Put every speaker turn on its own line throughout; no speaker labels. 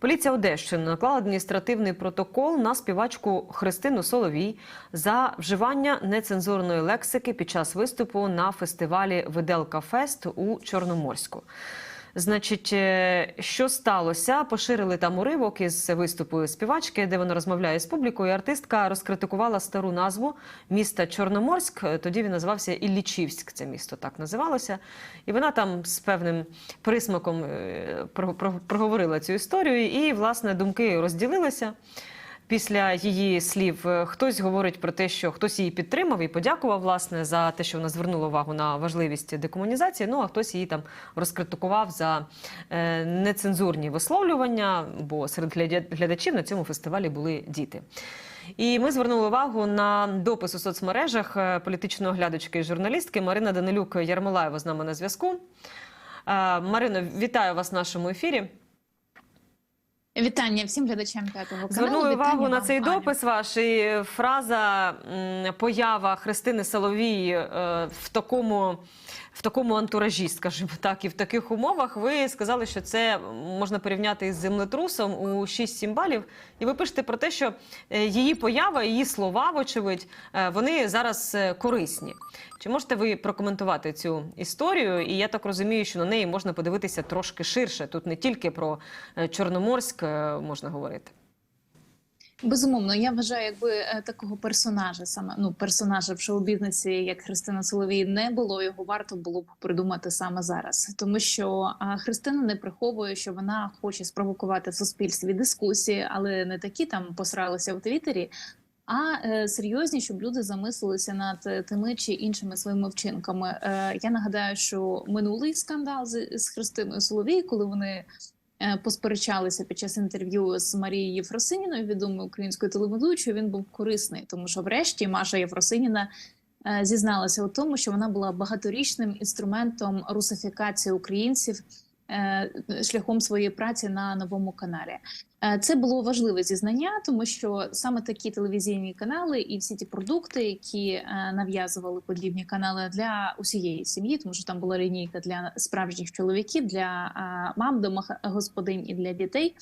Поліція Одещини наклала адміністративний протокол на співачку Христину Соловій за вживання нецензурної лексики під час виступу на фестивалі Виделка Фест у Чорноморську. Значить, е, що сталося? Поширили там уривок із виступу співачки, де вона розмовляє з публікою. Артистка розкритикувала стару назву міста Чорноморськ. Тоді він називався Іллічівськ. Це місто так називалося. І вона там з певним присмаком е, про- про- проговорила цю історію. І, власне, думки розділилися. Після її слів е, хтось говорить про те, що хтось її підтримав і подякував власне за те, що вона звернула увагу на важливість декомунізації. Ну а хтось її там розкритикував за е, нецензурні висловлювання, бо серед глядачів на цьому фестивалі були діти. І ми звернули увагу на допис у соцмережах е, політичної оглядачки і журналістки Марина Данилюк Ярмолаєва з нами на зв'язку. Марино, вітаю вас в нашому ефірі.
Вітання всім глядачам п'ятого каналу.
Звернули увагу на цей
Аню.
допис ваш і фраза поява Христини Соловій е, в такому. В такому антуражі, скажімо так, і в таких умовах ви сказали, що це можна порівняти із землетрусом у 6-7 балів. І ви пишете про те, що е, її поява, її слова, вочевидь, е, вони зараз е, корисні. Чи можете ви прокоментувати цю історію? І я так розумію, що на неї можна подивитися трошки ширше. Тут не тільки про Чорноморськ можна говорити.
Безумовно, я вважаю, якби е, такого персонажа, саме ну персонажа в шоу-бізнесі, як Христина Соловій, не було його варто було б придумати саме зараз, тому що Христина не приховує, що вона хоче спровокувати в суспільстві дискусії, але не такі там посралися в Твіттері. А е, серйозні, щоб люди замислилися над е, тими чи іншими своїми вчинками. Е, я нагадаю, що минулий скандал з, з Христиною Соловій, коли вони посперечалися під час інтерв'ю з Марією Єфросиніною, відомою українською телеведучою, він був корисний, тому що врешті Маша Єфросиніна е, зізналася у тому, що вона була багаторічним інструментом русифікації українців е, шляхом своєї праці на новому каналі. Е, Це було важливе зізнання, тому що саме такі телевізійні канали і всі ті продукти, які е, нав'язували подібні канали для усієї сім'ї, тому що там була лінійка для справжніх чоловіків, для е, мам, домогосподинь і для дітей.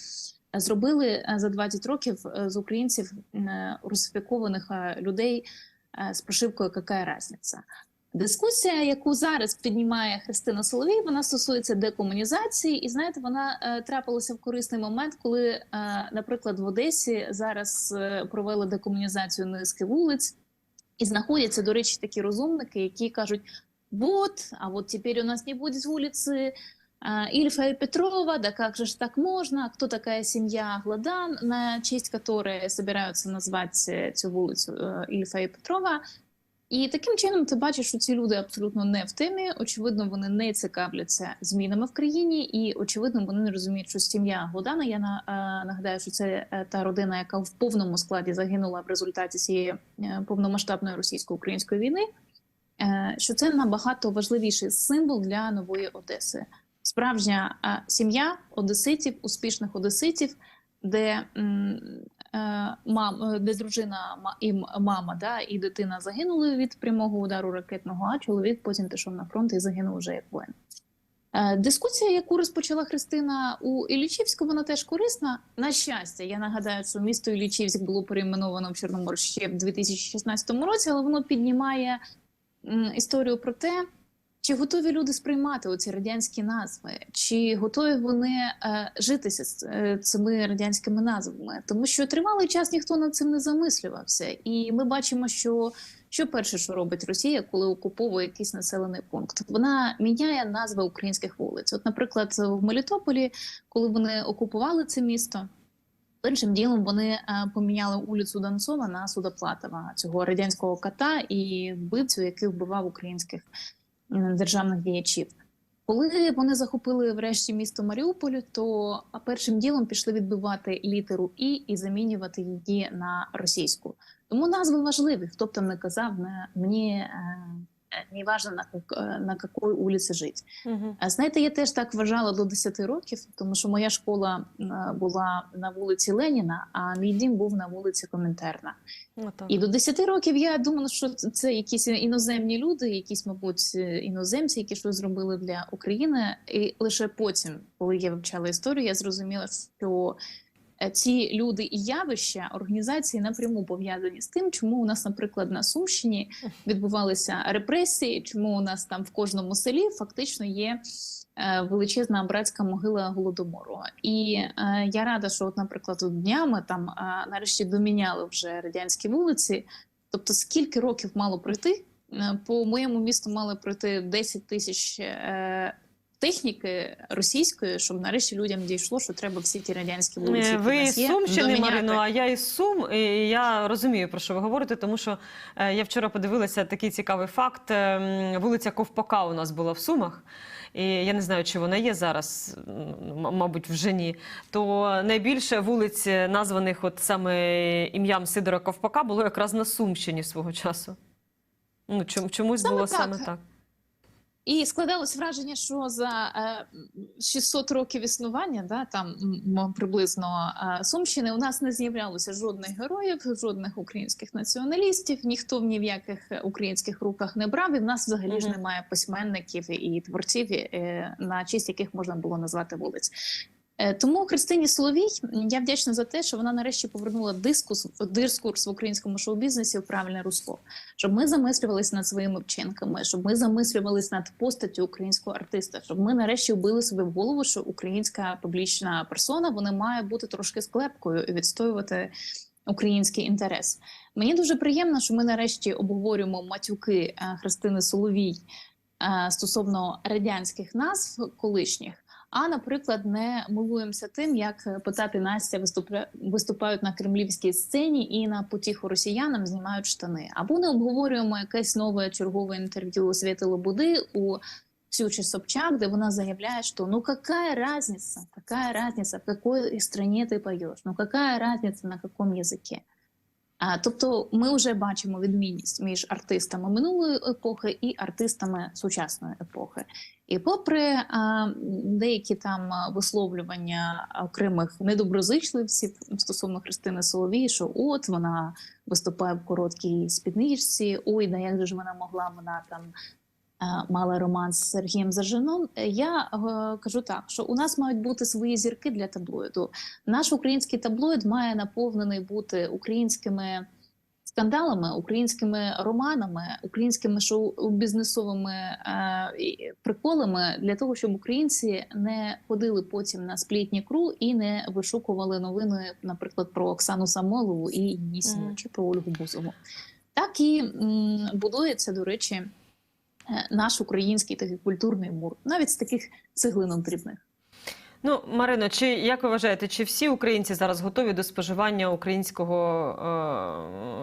е, Зробили е, за 20 років е, з українців е, русифікованих е, людей е, з прошивкою «Какая разниця?». Дискусія, яку зараз піднімає Христина Соловій, вона стосується декомунізації, і знаєте, вона е, трапилася в корисний момент, коли, е, наприклад, в Одесі зараз е, провели декомунізацію низки вулиць, і знаходяться, до речі, такі розумники, які кажуть: вот, а вот теперь у нас не будет вулиці а, Ильфа и Петрова, да как же ж так можно? Кто такая семья Гладан, на честь которой собираются назвать е, цю вулицю е, Ільфа і Петрова? І таким чином ти бачиш, що ці люди абсолютно не в темі. Очевидно, вони не цікавляться змінами в країні, і очевидно, вони не розуміють, що сім'я Глодана. Я на, е, нагадаю, що це е, та родина, яка в повному складі загинула в результаті цієї е, повномасштабної російсько-української війни. Що це набагато важливіший символ для нової Одеси. Справжня сім'я одеситів, успішних одеситів, де мам, е, де дружина і мама, да, і дитина загинули від прямого удару ракетного, а чоловік потім пішов на фронт і загинув вже як воїн. Е, Дискусія, яку розпочала Христина у Іллічівську, вона теж корисна. На щастя, я нагадаю, що місто Іллічівськ було перейменовано в Чорномор ще в 2016 році, але воно піднімає історію про те, чи готові люди сприймати оці радянські назви, чи готові вони е, житися з е, цими радянськими назвами? Тому що тривалий час ніхто над цим не замислювався, і ми бачимо, що що перше, що робить Росія, коли окуповує якийсь населений пункт, вона міняє назви українських вулиць. От, наприклад, в Мелітополі, коли вони окупували це місто. Першим ділом вони е, поміняли вулицю Донцова на Судоплатова, цього радянського кота і вбивцю, який вбивав українських державних діячів. Коли вони захопили врешті місто Маріуполь, то першим ділом пішли відбивати літеру І і замінювати її на російську. Тому назви важливі. Хто б там не казав, мені е, неважно на, как- э, на какой улице жить.
Угу.
А знаєте, я теж так вважала до 10 років, тому що моя школа е, була на вулиці Леніна, а мій дім був на вулиці Комінтерна. І до 10 років я думала, що це- якісь іноземні люди, якісь, мабуть, іноземці, які щось зробили для України. І лише потім, коли я вивчала історію, я зрозуміла, що ці люди і явища організації напряму пов'язані з тим, чому у нас, наприклад, на Сумщині відбувалися репресії, чому у нас там в кожному селі фактично є. е, Величезна братська могила голодомору, і е, я рада, що, от, наприклад, днями там е, нарешті доміняли вже радянські вулиці. Тобто, скільки років мало пройти? По моєму місту мали пройти 10 тисяч техніки російської, щоб нарешті людям дійшло, що треба всі ті радянські вулиці.
Е, Ви
в
із Сумщини. Марино, а я із Сум. І я розумію, про що ви говорите, тому що е, я вчора подивилася такий цікавий факт. Ем, Вулиця Ковпака у нас була в Сумах. І я не знаю, чи вона є зараз, мабуть, вже ні. То найбільше вулиць, е, названих от саме ім'ям Сидора Ковпака, було якраз на Сумщині свого часу. Ну, чомусь
Саме
було
так.
саме так.
І складалось враження, що за е, 600 років існування, да, там приблизно е, Сумщини, у нас не з'являлося жодних героїв, жодних українських націоналістів, ніхто ні в яких українських руках не брав. І в нас взагалі ж немає письменників і творців, е, на честь яких можна було назвати вулиць. Е, Тому Христині Соловій я вдячна за те, що вона нарешті повернула дискус, дискурс в українському шоу-бізнесі в правильне русло щоб ми замислювалися над своїми вчинками, щоб ми замислювалися над постаттю українського артиста, щоб ми нарешті вбили собі в голову, що українська публічна персона вона має бути трошки склепкою і відстоювати український інтерес. Мені дуже приємно, що ми нарешті обговорюємо матюки е, Христини Соловій е, стосовно радянських назв колишніх. А, наприклад, не милуємося тим, як Потап і Настя виступають на кремлівській сцені і на потіху росіянам знімають штани. Або не обговорюємо якесь нове чергове інтерв'ю Світи Лобуди у Ксюші Собчак, де вона заявляє, що ну какая разница, какая разница, в какой стране ти поєш, ну какая разница на якому язикі. Тобто ми вже бачимо відмінність між артистами минулої епохи і артистами сучасної епохи. І попри деякі там висловлювання окремих недоброзичливців стосовно Христини Соловій, що от вона виступає в короткій спідничці, ой, да як же ж вона могла, вона там мала роман з Сергієм Зажином. Я е, кажу так, що у нас мають бути свої зірки для таблоїду. Наш український таблоїд має наповнений бути українськими скандалами, українськими романами, українськими шоу-бізнесовими е, приколами для того, щоб українці не ходили потім на сплітні кру і не вишукували новини, наприклад, про Оксану Самолову і сім'ю
Мгм.
чи про Ольгу Бузову. Так і м, будується, до речі, е, наш український такий культурний мур, навіть з таких цеглинок дрібних.
Ну, Марино, чи як ви вважаєте, чи всі українці зараз готові до споживання українського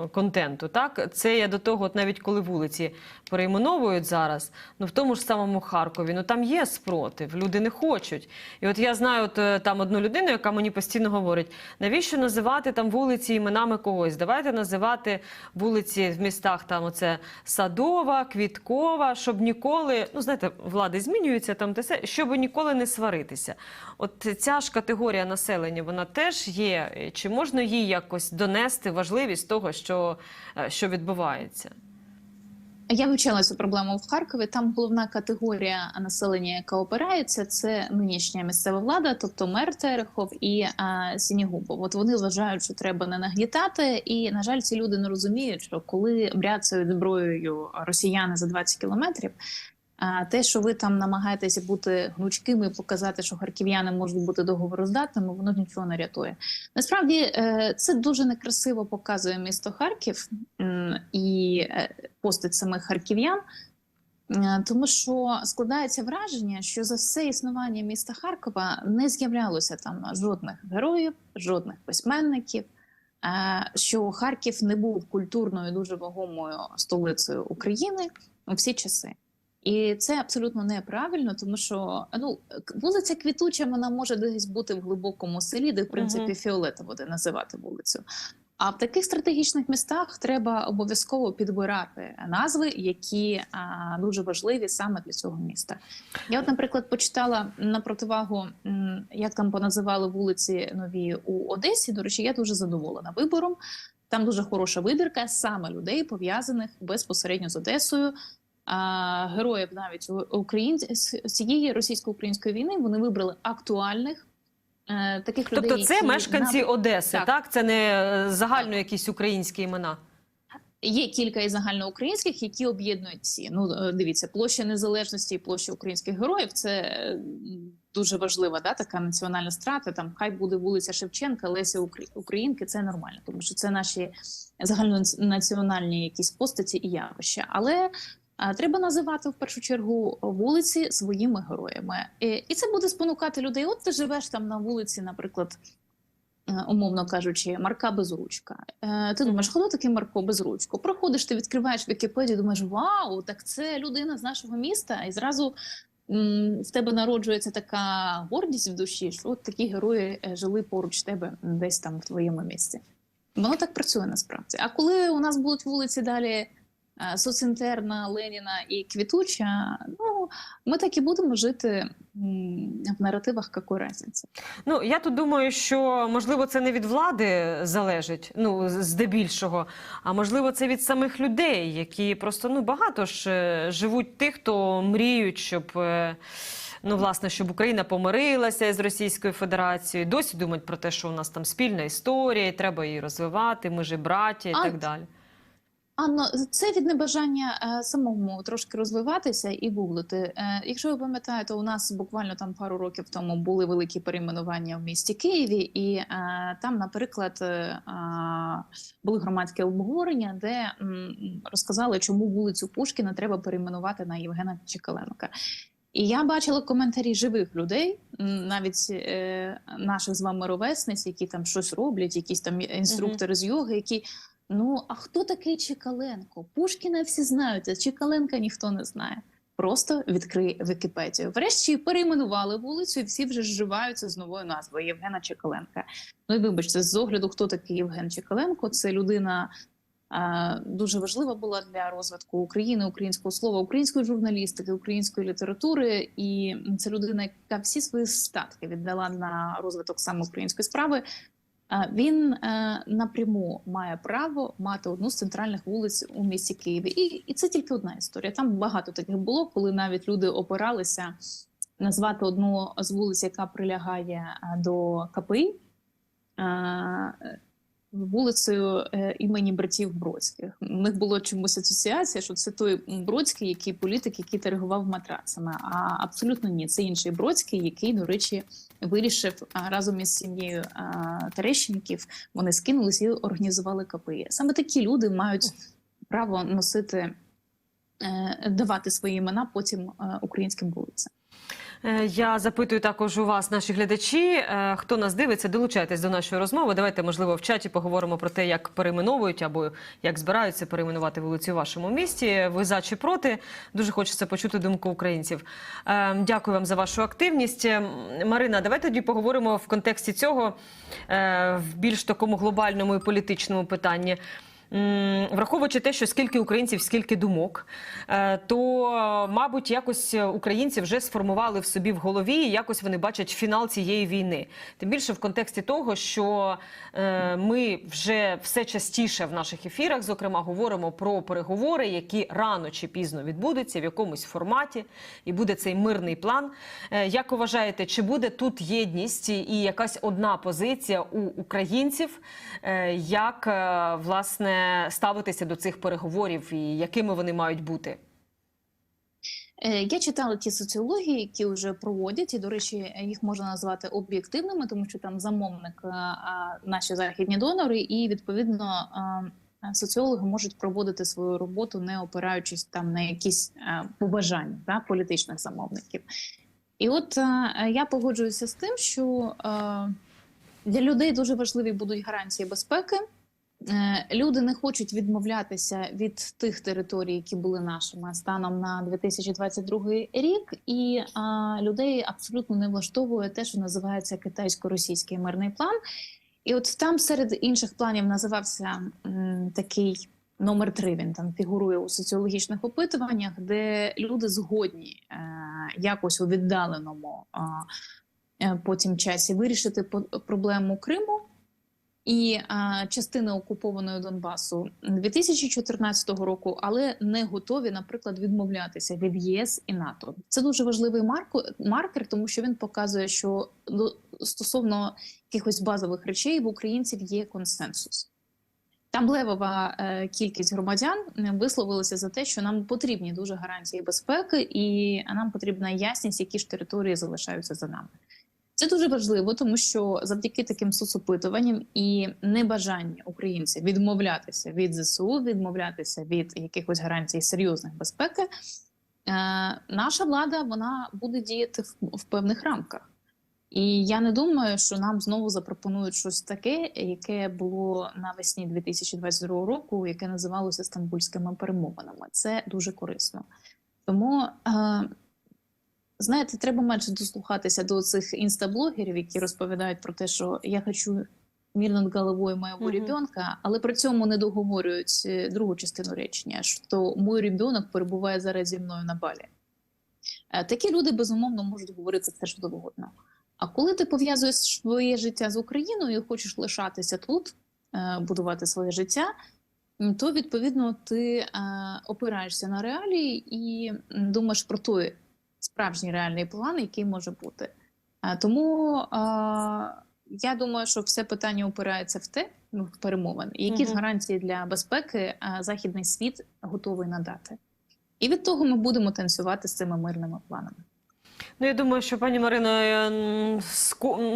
е- контенту? Так, це я до того, от навіть коли вулиці перейменовують зараз, ну в тому ж самому Харкові, ну там є спротив, люди не хочуть. І от я знаю, от е, там одну людину, яка мені постійно говорить: навіщо називати там вулиці іменами когось? Давайте називати вулиці в містах там оце Садова, Квіткова, щоб ніколи, ну знаєте, влади змінюються там, те все, щоб ніколи не сваритися. От ця ж категорія населення, вона теж є. Чи можна їй якось донести важливість того, що, е, що відбувається?
Я вивчала цю проблему в Харкові. Там головна категорія населення, яка опирається, це нинішня місцева влада, тобто мер Терехов і а, Сінігубов. От вони вважають, що треба не нагнітати. І на жаль, ці люди не розуміють, що коли бряцають зброєю росіяни за 20 кілометрів. А те, що ви там намагаєтеся бути гнучкими і показати, що харків'яни можуть бути договороздатними, воно нічого не рятує. Насправді е, це дуже некрасиво показує місто Харків і е, постать самих харків'ян, Е, тому що складається враження, що за все існування міста Харкова не з'являлося там жодних героїв, жодних письменників. Що Харків не був культурною дуже вагомою столицею України у всі часи. І це абсолютно неправильно, тому що ну вулиця Квітуча вона може десь бути в глибокому селі, де в принципі
Мгм.
фіолетово де називати вулицю. А в таких стратегічних містах треба обов'язково підбирати назви, які а, дуже важливі саме для цього міста. Я, от, наприклад, почитала на противагу, як там поназивали вулиці нові у Одесі. До речі, я дуже задоволена вибором. Там дуже хороша вибірка саме людей, пов'язаних безпосередньо з Одесою. Героїв навіть українці з цієї російсько-української війни вони вибрали актуальних е, таких людей.
Тобто це
які
мешканці
на-
Одеси, так.
Так.
Це не е, загально якісь українські імена.
Є кілька і загальноукраїнських, які об'єднують всі. Ну е, дивіться, площа незалежності і площа українських героїв це дуже важлива, да, така національна страта. Там хай буде вулиця Шевченка, Леся Українки. Це нормально, тому що це наші загальнонаціональні якісь постаті і явища. Але треба називати в першу чергу вулиці своїми героями, і це буде спонукати людей. От ти живеш там на вулиці, наприклад. е, Умовно кажучи, Марка Безручка. Е, ти думаєш, хто такий Марко Безручко? Проходиш, ти відкриваєш Вікіпедію, думаєш, вау, так це людина з нашого міста, і зразу в тебе народжується така гордість в душі, що от такі герої е, жили поруч тебе десь там в твоєму місці. Воно так працює насправді. А коли у нас будуть вулиці далі Соцінтерна, Леніна і Квітуча, ну ми так і будемо жити в наративах какой разниці.
Ну я тут думаю, що можливо це не від влади залежить, ну здебільшого, а можливо, це від самих людей, які просто ну багато ж е, живуть тих, хто мріють, щоб. е, Ну, власне, щоб Україна помирилася з Російською Федерацією, досі думають про те, що у нас там спільна історія, і треба її розвивати, ми ж браття і
А,
так далі.
Анно, це від небажання е, самому трошки розвиватися і гуглити. Е, якщо ви пам'ятаєте, у нас буквально там пару років тому були великі перейменування в місті Києві, і е, там, наприклад, були громадські обговорення, де розказали, чому вулицю Пушкіна треба перейменувати на Євгена Чекаленка. І я бачила коментарі живих людей, навіть е, наших з вами ровесниць, які там щось роблять, якісь там інструктори з йоги, які Ну, а хто такий Чекаленко? Пушкіна всі знають, а Чекаленка ніхто не знає. Просто відкрий Вікіпедію. Врешті перейменували вулицю, і всі вже зживаються з новою назвою Євгена Чекаленка. Ну і вибачте, з огляду, хто такий Євген Чекаленко, це людина дуже важлива була для розвитку України, українського слова, української журналістики, української літератури. І це людина, яка всі свої статки віддала на розвиток саме української справи. Він е, напряму має право мати одну з центральних вулиць у місті Києві, і, і це тільки одна історія. Там багато таких було, коли навіть люди опиралися назвати одну з вулиць, яка прилягає е, до КПІ, е, вулицею е, імені братів Бродських. У них було чомусь асоціація, що це той Бродський, який політик, який торгував матрацами. А абсолютно ні, це інший Бродський, який, до речі, вирішив разом із сім'єю Терещенків. Вони скинулись і організували КПІ. Саме такі люди мають право носити, е, давати свої імена потім е, українським вулицям.
Е, Я запитую також у вас, наші глядачі, е, хто нас дивиться, долучайтесь до нашої розмови. Давайте, можливо, в чаті поговоримо про те, як перейменовують або як збираються перейменувати вулиці у вашому місті. Ви за чи проти? Дуже хочеться почути думку українців. Е, Дякую вам за вашу активність. Ем, Марина, давайте тоді поговоримо в контексті цього в більш такому глобальному і політичному питанні. Враховуючи те, що скільки українців, скільки думок, е, то, мабуть, якось українці вже сформували в собі в голові, і якось вони бачать фінал цієї війни. Тим більше в контексті того, що е, ми вже все частіше в наших ефірах, зокрема, говоримо про переговори, які рано чи пізно відбудуться в якомусь форматі, і буде цей мирний план. Е, Як вважаєте, чи буде тут єдність і якась одна позиція у українців, як е, ставитися до цих переговорів і якими вони мають бути?
Е, Я читала ті соціології, які вже проводять, і до речі, їх можна назвати об'єктивними, тому що там замовник а, наші західні донори, і відповідно соціологи можуть проводити свою роботу, не опираючись там на якісь побажання да, політичних замовників. І от я погоджуюся з тим, що для людей дуже важливі будуть гарантії безпеки. Е, Люди не хочуть відмовлятися від тих територій, які були нашими станом на 2022 рік, і а, людей абсолютно не влаштовує те, що називається китайсько-російський мирний план. І от там серед інших планів називався м, такий номер три. Він там фігурує у соціологічних опитуваннях, де люди згодні е, якось у віддаленому е, потім часі вирішити по- проблему Криму і е, частини окупованої Донбасу 2014 року, але не готові, наприклад, відмовлятися від ЄС і НАТО. Це дуже важливий маркер, тому що він показує, що до- стосовно якихось базових речей в українців є консенсус. Там левова е, кількість громадян е, висловилися за те, що нам потрібні дуже гарантії безпеки, і нам потрібна ясність, які ж території залишаються за нами. Це дуже важливо, тому що завдяки таким соцопитуванням і небажання українців відмовлятися від ЗСУ, відмовлятися від якихось гарантій серйозних безпеки, е, наша влада вона буде діяти в певних рамках. І я не думаю, що нам знову запропонують щось таке, яке було навесні 2022 року, яке називалося стамбульськими перемовинами. Це дуже корисно. Тому, е, знаєте, треба менше дослухатися до цих інстаблогерів, які розповідають про те, що я хочу мир над головою моєго ребенка, але при цьому не договорюють е, другу частину речення, що мій ребенок перебуває зараз зі мною на балі. Е, Такі люди безумовно можуть говорити все що завгодно. А коли ти пов'язуєш своє життя з Україною і хочеш лишатися тут, е, будувати своє життя, то відповідно ти е, опираєшся на реалії і думаєш про той справжній реальний план, який може бути. Е, Тому е, я думаю, що все питання опирається в те, ну, в перемовин, які ж гарантії для безпеки е, західний світ готовий надати. І від того ми будемо танцювати з цими мирними планами.
Ну, я думаю, що пані Марино, е,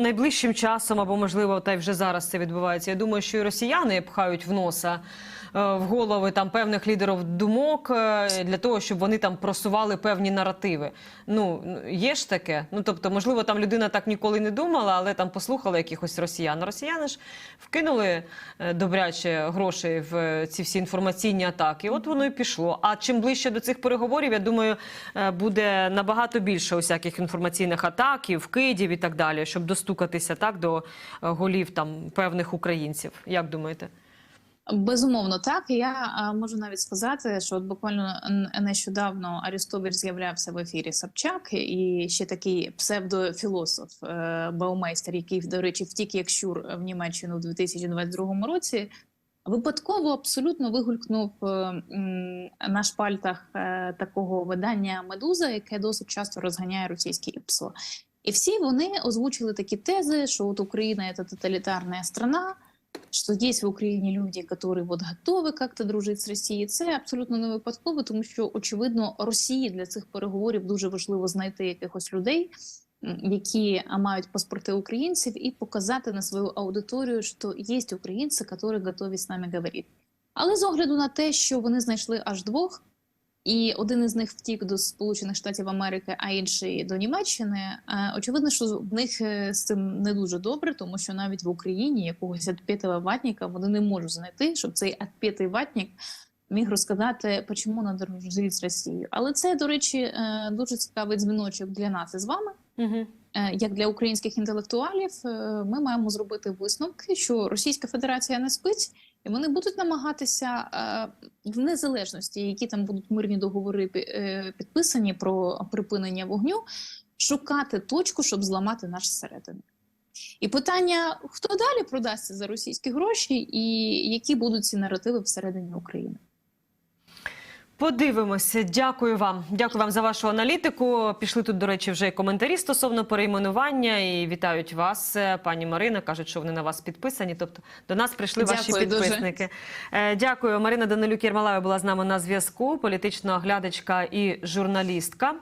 найближчим часом, або можливо, та й вже зараз це відбувається. Я думаю, що і росіяни пхають в носа в голови там певних лідерів думок е, для того, щоб вони там просували певні наративи. Ну є ж таке. Ну тобто, можливо, там людина так ніколи не думала, але там послухала якихось росіян. Росіяни ж вкинули е, добряче грошей в е, ці всі інформаційні атаки. От воно і пішло. А чим ближче до цих переговорів, я думаю, е, буде набагато більше усяких інформаційних атак, і вкидів і так далі, щоб достукатися так до е, голів там певних українців. Як думаєте?
Безумовно, так я можу навіть сказати, що от буквально нещодавно Арістович з'являвся в ефірі Собчак, і ще такий псевдофілософ е, Баумейстер, який, до речі, втік як щур в Німеччину в 2022 році. Випадково абсолютно вигулькнув е, на шпальтах е, такого видання Медуза, яке досить часто розганяє російське ІПСО. І всі вони озвучили такі тези, що от Україна це тоталітарна страна, что є в Україні люди, які вот готові как-то дружити з Росією. Це абсолютно не випадково, тому що очевидно Росії для цих переговорів дуже важливо знайти якихось людей, які мають паспорти українців, і показати на свою аудиторію, що є українці, які готові з нами говорити. Але з огляду на те, що вони знайшли аж двох. І один із них втік до Сполучених Штатів Америки, а інший до Німеччини. Е, Очевидно, що в них е, з цим не дуже добре, тому що навіть в Україні якогось отпетого ватника вони не можуть знайти, щоб цей отпетий ватник міг розказати, чому надо дружити з Росією. Але це, до речі, е, дуже цікавий дзвіночок для нас із вами.
Угу.
Як для українських інтелектуалів, ми маємо зробити висновки, що Російська Федерація не спить, і вони будуть намагатися е, в незалежності, які там будуть мирні договори е, підписані про припинення вогню, шукати точку, щоб зламати наш середини. І питання: хто далі продасться за російські гроші, і які будуть ці наративи всередині України?
Подивимося. Дякую вам. Дякую вам за вашу аналітику. Пішли тут, до речі, вже і коментарі стосовно перейменування. І вітають вас, е, пані Марина. Кажуть, що вони на вас підписані. Тобто до нас прийшли ваші
Дякую дуже.
підписники. Дуже. Дякую. Марина Данилюк Єрмалаєва була з нами на зв'язку. Політична оглядачка і журналістка.